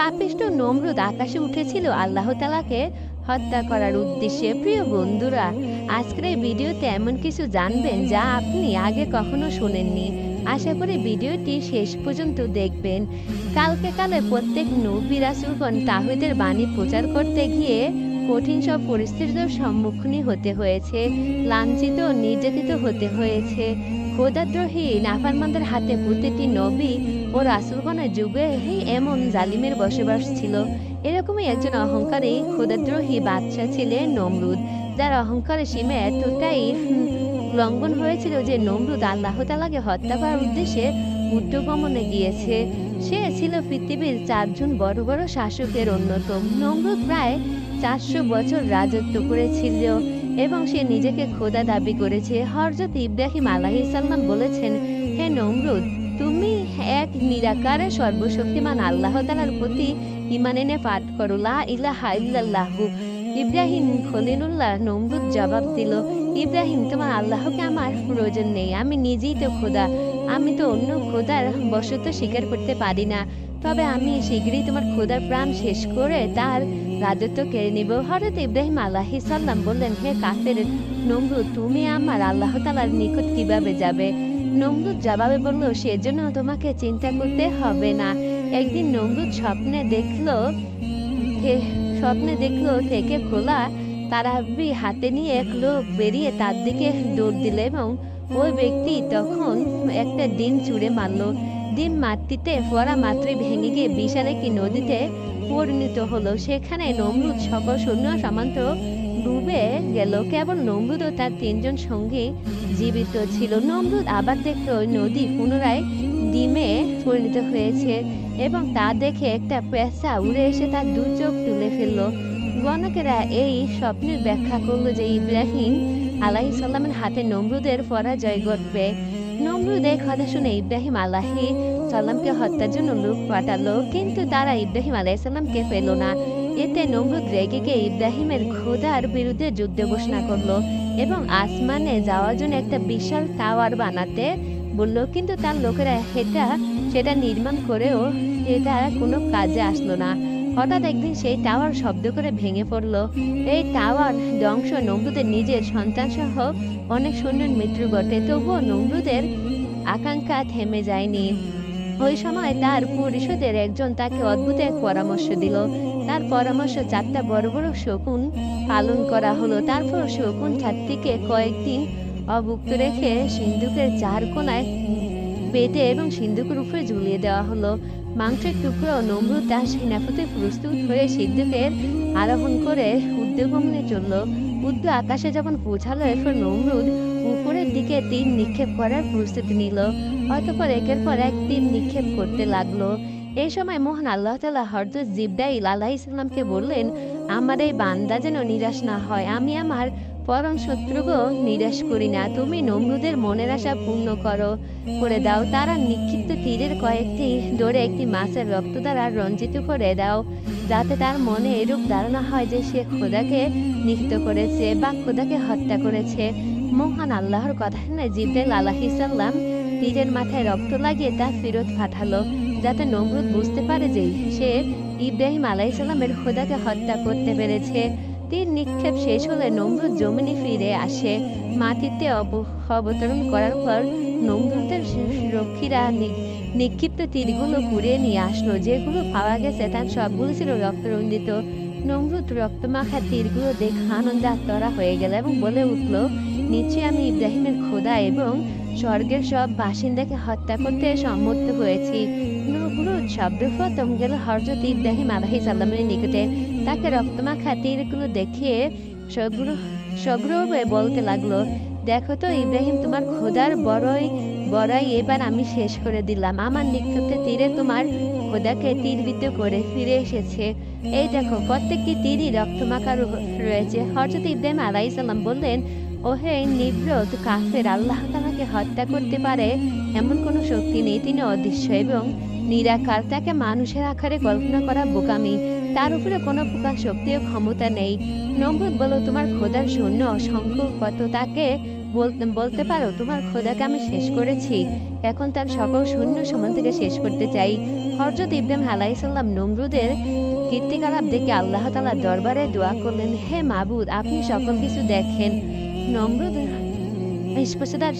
পাপিষ্ট নমরুদ আকাশে উঠেছিল আল্লাহ তালাকে হত্যা করার উদ্দেশ্যে। প্রিয় বন্ধুরা, আজকের এই ভিডিওতে এমন কিছু জানবেন যা আপনি আগে কখনো শোনেননি। আশা করি ভিডিওটি শেষ পর্যন্ত দেখবেন। কালকে কালে প্রত্যেক নবী রাসুলগণ তাহিদের বাণী প্রচার করতে গিয়ে কঠিন সব পরিস্থিতির সম্মুখীন হতে হয়েছে, লাঞ্ছিত নির্যাতিত হতে হয়েছে। খোদাদ্রোহী নাফারমানদের হাতে প্রতিটি নবী ও রাসুলগণের যুগে এমন জালিমের বসবাস ছিল। এরকমই একজন অহংকারী খোদাদ্রোহী বাদশা ছিলেন নমরুদ, যার অহংকারের সীমা এতটাই লঙ্ঘন হয়েছিল যে নমরুদ আল্লাহ তালাকে হত্যা করার উদ্দেশ্যে উদ্যোগমনে গিয়েছে। সে ছিল পৃথিবীর চারজন বড় বড় শাসকের অন্যতম। নমরুদ প্রায় চারশো বছর রাজত্ব করেছিল এবং সে নিজেকে খোদা দাবি করেছে। হরজত ইব্রাহিম আলাহিসাল্লাম বলেছেন, হে নমরুদ, তুমি এক নিরাকার সর্বশক্তিমান আল্লাহ তালার প্রতি ইমান এনে পাঠ করো, লা ইলাহা ইল্লাল্লাহু। ইব্রাহিম খলিলুল্লাহ নমরুদ জবাব দিল, ইব্রাহিম, তোমার আল্লাহকে আমার প্রয়োজন নেই, আমি নিজেই তো খোদা। আমি তো অন্য খোদার বশত স্বীকার করতে পারি না। তবে আমি শীঘ্রই তোমার খোদার প্রাণ শেষ করে তার রাজত্ব কেড়ে নিব। হঠাৎ ইব্রাহিম আল্লাহি সাল্লাম বললেন, হে কাফের নমরুদ, তুমি আমার আল্লাহ তালার নিকট কীভাবে যাবে? নমরুদ জবাবে বলল, সেজন্য তোমাকে চিন্তা করতে হবে না। একদিন নমরুদ স্বপ্নে দেখল স্বপ্নে দেখল থেকে খোলা তারাবি হাতে নিয়ে এক লোক বেরিয়ে তার দিকে দৌড় দিল এবং ওই ব্যক্তি তখন একটা ডিম চুড়ে মারলো। ডিম মাটিতে পড়া মাত্রই ভেঙে গিয়ে বিশাল একটি নদীতে পরিণত হলো। সেখানে নমরুদ সকল সৈন্য সামান্ত ডুবে গেল কেবল নমরুদ ও তার তিনজন সঙ্গী। জীবিত ছিল নমরুদ আবার দেখল ওই নদী পুনরায় ডিমে পরিণত হয়েছে এবং তা দেখে একটা পেঁচা উড়ে এসে তার দু চোখ তুলে ফেলল। গণকেরা এই স্বপ্নের ব্যাখ্যা করল যে ইব্রাহিম আলাহি সাল্লামের হাতে নমরুদের পরাজয় ঘটবে। নমরুদ এই কথা শুনে ইব্রাহিম আলাহি সাল্লামকে হত্যার জন্য লোক পাঠালো, কিন্তু তারা ইব্রাহিম আলাইসাল্লামকে পেল না। এতে নমরুদ রেগে গিয়ে ইব্রাহিমের খোদার বিরুদ্ধে যুদ্ধ ঘোষণা করল এবং আসমানে যাওয়ার জন্য একটা বিশাল টাওয়ার বানাতে বলল। কিন্তু তার লোকেরা এটা, সেটা নির্মাণ করেও এটা কোনো কাজে আসলো না। হঠাৎ একদিন সেই টাওয়ার শব্দ করে ভেঙে পড়ল। এই টাওয়ার ধ্বংস নমরুদের নিজের সন্তান সহ অনেক সৈন্যের মৃত্যু ঘটে। তবুও নমরুদের আকাঙ্ক্ষা থেমে যায়নি। ওই সময় তার পরিষদের একজন তাকে অদ্ভুত এক পরামর্শ দিল। তার পরামর্শ চারটা বড় বড় শকুন পালন করা হলো। তারপর শকুন চারটিকে কয়েকদিন অভুক্ত রেখে সিন্ধুকের চার কোনায় পেটে এবং সিন্ধুকের উপরে ঝুলিয়ে দেওয়া হলো। মাংসের টুকরো নমরুদ তার সেনাপতি প্রস্তুত হয়ে সিন্ধুকের আরোহণ করে উদ্যোগমনে চলল। উদ্য আকাশে যখন পৌঁছালো, এরপর নমরুদ উপরের দিকে তীর নিক্ষেপ করার প্রস্তুতি নিল। অতপর একের পর এক তীর নিক্ষেপ করতে লাগল। এই সময় মোহন আল্লাহ তালা হরদত জিব্রাইল আলাহ ইসলামকে বললেন, আমার এই বান্দা যেন নিরাশ না হয়, আমি আমার পরম শত্রুকেও নিরাশ করি না। তুমি নমরুদের মনের আশা পূর্ণ করো, করে দাও। তারা নিক্ষিপ্ত তীরের কয়েকটি দৌড়ে একটি মাছের রক্ত দ্বারা রঞ্জিত করে দাও, যাতে তার মনে এরূপ ধারণা হয় যে সে খোদাকে নিহিত করেছে বা খোদাকে হত্যা করেছে। মহান আল্লাহর কথা শুনে জিব্রাইল আলাহিসাল্লাম তীরের মাথায় রক্ত লাগিয়ে তা ফেরত পাঠালো। যাতে নমরুদ বুঝতে পারে যে সে ইব্রাহিম আলাইসাল্লামের খোদাকে হত্যা করতে পেরেছে। তীর নিক্ষেপ শেষ হলে নমরুদ জমিনে ফিরে আসে। মাটিতে অবতরণ করার পর নমরুদের রক্ষীরা নিক্ষিপ্ত তীরগুলো ঘুরে নিয়ে আসলো, যেগুলো পাওয়া গেছে তার সবগুলো ছিল রক্তরঞ্জিত। নমরুদ রক্তমাখা তীরগুলো দেখে আনন্দে আত্মরা হয়ে গেল এবং বলে উঠল, নিশ্চয়ই আমি ইব্রাহিমের খোদা এবং স্বর্গের সব বাসিন্দাকে হত্যা করতে সম্মত হয়েছি। সর্বপ্রথম গেল হরজত ইব্রাহিম আলাহি সাল্লামের নিকটে তাকে রক্তমাখা তীরগুলো দেখিয়ে সগ্র সগ্রহে বলতে লাগল দেখো তো ইব্রাহিম তোমার খোদার বড়ই বড়াই এবার আমি শেষ করে দিলাম আমার নিক্ষিপ্ত তীরে তোমার খোদাকে তীরবিদ্ধ করে ফিরে এসেছে এই দেখো প্রত্যেকটি তীরই রক্তমাখা রয়েছে হরজত ইব্রাহিম আলাইসাল্লাম বললেন ওহে নিব্রত কাফের আল্লাহ তালাকে হত্যা করতে পারে, এমন কোনো শক্তি নেই, তিনি অদৃশ্য এবং নিরাকার, তাকে মানুষের আকারে কল্পনা করা বোকামি। তার উপরে কোনো প্রকার শক্তি ও ক্ষমতা নেই। নমরুদ বলো, তোমার খোদার শূন্য অসংখ্য, কত তাকে বলতে পারো? তোমার খোদাকে আমি শেষ করেছি। এখন তার সকল শূন্য সমান থেকে শেষ করতে চাই। হরজত ইব্রাহিম আলাইসাল্লাম নমরুদের কীর্তিকলাপ দেখে আল্লাহ তালার দরবারে দোয়া করলেন, হে মাবুদ, আপনি সকল কিছু দেখেন। নমরুদ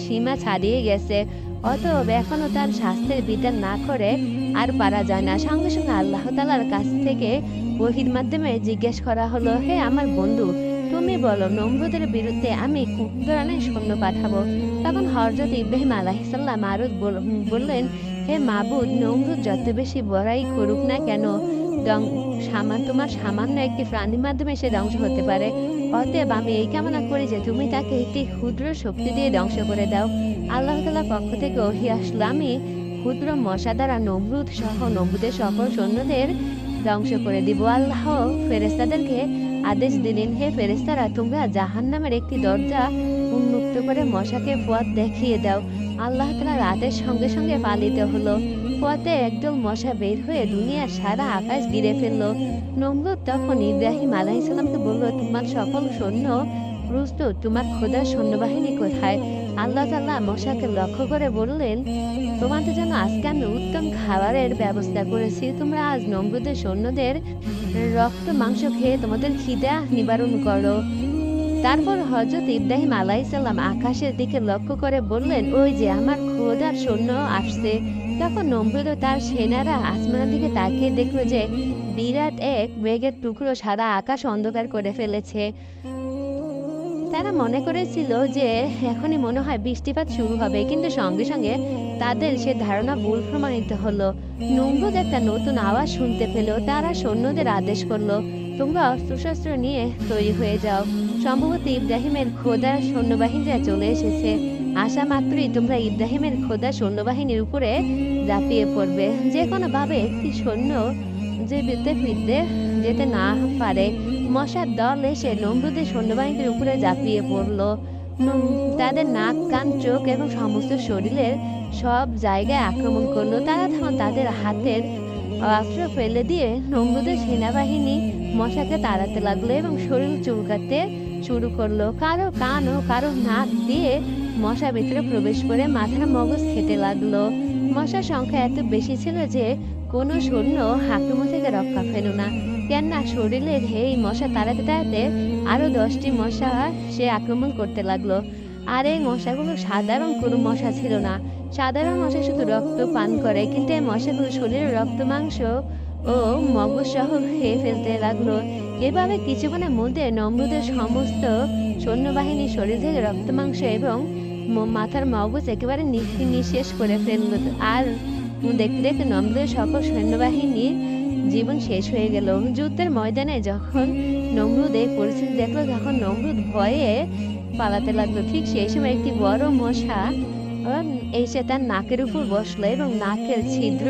সীমা ছাড়িয়ে গেছে। অতএব এখনও তার শাস্ত্রের বিধান না করে আর পারা যায় না। সঙ্গে সঙ্গে আল্লাহ তালার কাছ থেকে বহির মাধ্যমে জিজ্ঞেস করা হলো, হে আমার বন্ধু, তুমি বলো, নমরুদের বিরুদ্ধে আমি কোন ধরনের সৈন্য পাঠাবো? তখন হরজত ইব্রাহিম আলাহিসাল্লাম আরও বল- বললেন, হে মাবুদ, নমরুদ যত বেশি বড়াই করুক না কেন সামান্য তোমার সামান্য একটি প্রাণীর মাধ্যমে সে ধ্বংস হতে পারে। অতএব আমি এই কামনা করি যে তুমি তাকে একটি ক্ষুদ্র শক্তি দিয়ে ধ্বংস করে দাও। আল্লাহ তালার পক্ষ থেকে ওহি আসলো, আমি ক্ষুদ্র মশা দ্বারা নমরুদ সহ নমরুদের সকল সৈন্যদের ধ্বংস করে দিব। আল্লাহ ফেরেস্তাদেরকে আদেশ দিলেন, হে ফেরেস্তারা তোমরা জাহান নামের একটি দরজা উন্মুক্ত করে মশাকে পথ দেখিয়ে দাও। আল্লাহ তালার আদেশ সঙ্গে সঙ্গে পালিত হলো। পথে একদম মশা বের হয়ে দুনিয়ার সারা আকাশ ঘিরে ফেলল। নমরুদ তখন ইব্রাহিম আলাইসালামকে বলল, তোমার সকল সৈন্য প্রস্তুত তোমার খোদার সৈন্যবাহিনী কোথায়? আল্লাহ তাল্লাহ মশাকে লক্ষ্য করে বললেন তোমাদের জন্য আজকে আমি উত্তম খাবারের ব্যবস্থা করেছি। তোমরা আজ নমরুদের সৈন্যদের রক্ত, মাংস খেয়ে তোমাদের খিদা নিবারণ করো। তারপর হজরত ইব্রাহিম আলাইসাল্লাম আকাশের দিকে লক্ষ্য করে বললেন, ওই যে আমার খোদার সৈন্য আসছে। তখন নমরুদ ও তার সেনারা আসমানের দিকে তাকিয়ে দেখল যে বিরাট এক মেঘের টুকরো সারা আকাশ অন্ধকার করে ফেলেছে। তারা মনে করেছিল যে এখনই মনে হয় বৃষ্টিপাত শুরু হবে, কিন্তু সঙ্গে সঙ্গে তাদের সে ধারণা ভুল প্রমাণিত হলো। নমরুদ একটা নতুন আওয়াজ শুনতে পেল, তারা সৈন্যদের আদেশ করল, তোমরা অস্ত্রশস্ত্র নিয়ে তৈরি হয়ে যাও। সম্ভবত ইব্রাহিমের খোদা সৈন্যবাহিনীরা চলে এসেছে। আসা মাত্রই তোমরা ইব্রাহিমের খোদা সৈন্যবাহিনীর উপরে ঝাঁপিয়ে পড়বে। যে কোনো ভাবে একটি সৈন্য যে বিদ্যে ফিরতে যেতে না পারে। মশার দল এসে নমরুদের সৈন্যবাহিনীর উপরে ঝাঁপিয়ে পড়ল। তাদের নাক, কান, চোখ এবং সমস্ত শরীরের সব জায়গায় আক্রমণ করল। তারা তখন তাদের হাতের অস্ত্র ফেলে দিয়ে নমরুদের সেনাবাহিনী মশাকে তাড়াতে লাগল এবং শরীর চুলকাতে শুরু করল। কারও কান ও কারও নাক দিয়ে মশা ভিতরে প্রবেশ করে মাথার মগজ খেতে লাগল। মশার সংখ্যা এত বেশি ছিল যে কোনো সৈন্য আক্রমণ থেকে রক্ষা পেল না। কেননা শরীরের এই মশা তাড়াতে তাড়াতে আরও দশটি মশা সে আক্রমণ করতে লাগল। আর এই মশাগুলো সাধারণ কোনো মশা ছিল না। সাধারণ মশা শুধু রক্ত পান করে, কিন্তু এই মশাগুলো শরীরের রক্ত, মাংস ও মগজ সহ খেয়ে ফেলতে লাগল। এভাবে কিছুক্ষণের মধ্যে নমরুদের সমস্ত সৈন্যবাহিনী শরীর থেকে রক্ত, মাংস এবং মাথার মগজ একেবারে নিঃশেষ করে ফেলল। আর দেখতে দেখতে নমরুদের সকল সৈন্যবাহিনীর জীবন শেষ হয়ে গেল। যুদ্ধের ময়দানে যখন নমরুদ এই পরিস্থিতি দেখল, তখন নমরুদ ভয়ে পালাতে লাগল। ঠিক সেই সময় একটি বড় মশা এসে তার নাকের উপর বসল এবং নাকের ছিদ্র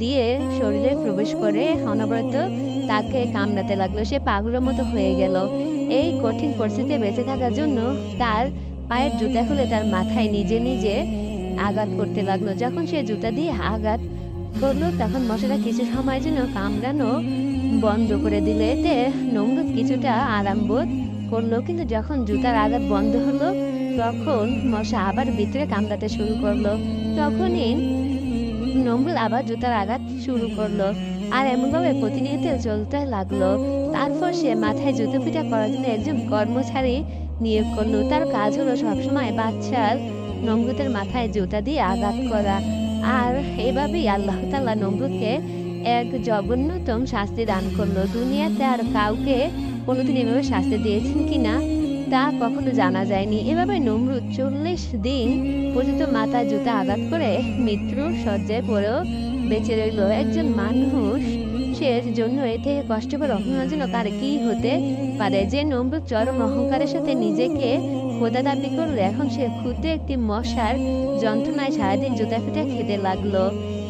দিয়ে শরীরে প্রবেশ করে অনবরত তাকে কামড়াতে লাগল, সে পাগলের মতো হয়ে গেল। এই কঠিন পরিস্থিতিতে বেঁচে থাকার জন্য তার পায়ের জুতা খুলে তার মাথায় নিজে নিজে আঘাত করতে লাগল। যখন সে জুতা দিয়ে আঘাত করল, তখন মশাটা কিছু সময়ের জন্য কামড়ানো বন্ধ করে দিল। এতে নমরুদ কিছুটা আরাম বোধ করল। কিন্তু যখন জুতার আঘাত বন্ধ হলো, তখন মশা আবার ভিতরে কামড়াতে শুরু করল। তখনই নমরুদ আবার জুতার আঘাত শুরু করল। আর এমনভাবে প্রতিনিয়ত চলতে লাগল। তারপর সে মাথায় জুতো পিটা করার জন্য একজন কর্মচারী নিয়োগ করল। তার কাজ হলো সবসময় বাচ্চার নমরুদের মাথায় জুতা দিয়ে আঘাত করা। আর এভাবেই আল্লাহ তাল্লাহ নমরুদকে এক জঘন্যতম শাস্তি দান করল। দুনিয়াতে আর কাউকে কোনোদিন এভাবে শাস্তি দিয়েছেন কিনা তা কখনো জানা যায়নি। এভাবে নমরুদ চল্লিশ দিন পর্যন্ত মাথায় জুতা আঘাত করে মৃত্যুর শয্যায় পড়েও বেঁচে রইল একজন মানুষ। জন্য এ থেকে কষ্টকর অভিমানজনক আর কি হতে পারে? যে নমরুদ চরম অহংকারের সাথে নিজেকে খোদা দাবি করল এখন সে ক্ষুদ্র একটি মশার যন্ত্রণায় সারাদিন জুতা ফিটা খেতে লাগল।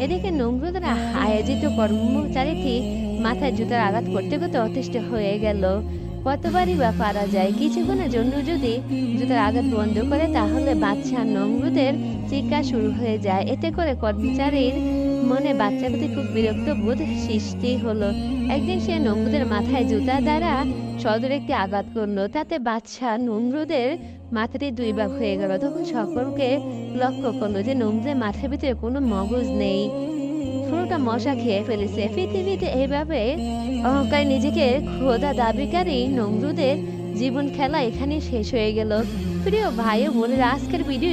এদিকে নমরুদের আয়োজিত কর্মচারীটি মাথায় জুতার আঘাত করতে করতে অতিষ্ঠ হয়ে গেল। কতবারই বা পারা যায়, কিছুক্ষণের জন্য যদি জুতার আঘাত বন্ধ করে, তাহলে বাচ্চা নমরুদের চিৎকার শুরু হয়ে যায়। এতে করে কর্মচারীর মনে বাচ্চার প্রতি খুব বিরক্ত বোধ সৃষ্টি হলো। একদিন সে নমরুদের মাথায় জুতা দ্বারা সদর একটি আঘাত করল। তাতে বাচ্চা নমরুদের মাথাটি দুই ভাগ হয়ে গেল। তখন সকলকে লক্ষ্য করল যে নমরুদের মাথার ভিতরে কোনো মগজ নেই। পুরোটা মশা খেয়ে ফেলেছে। পৃথিবীতে এভাবে অহংকার নিজেকে খোদা দাবিকারী নমরুদের জীবন খেলা এখানে শেষ হয়ে গেল। প্রিয় ভাই ও বোনেরা, আজকের ভিডিও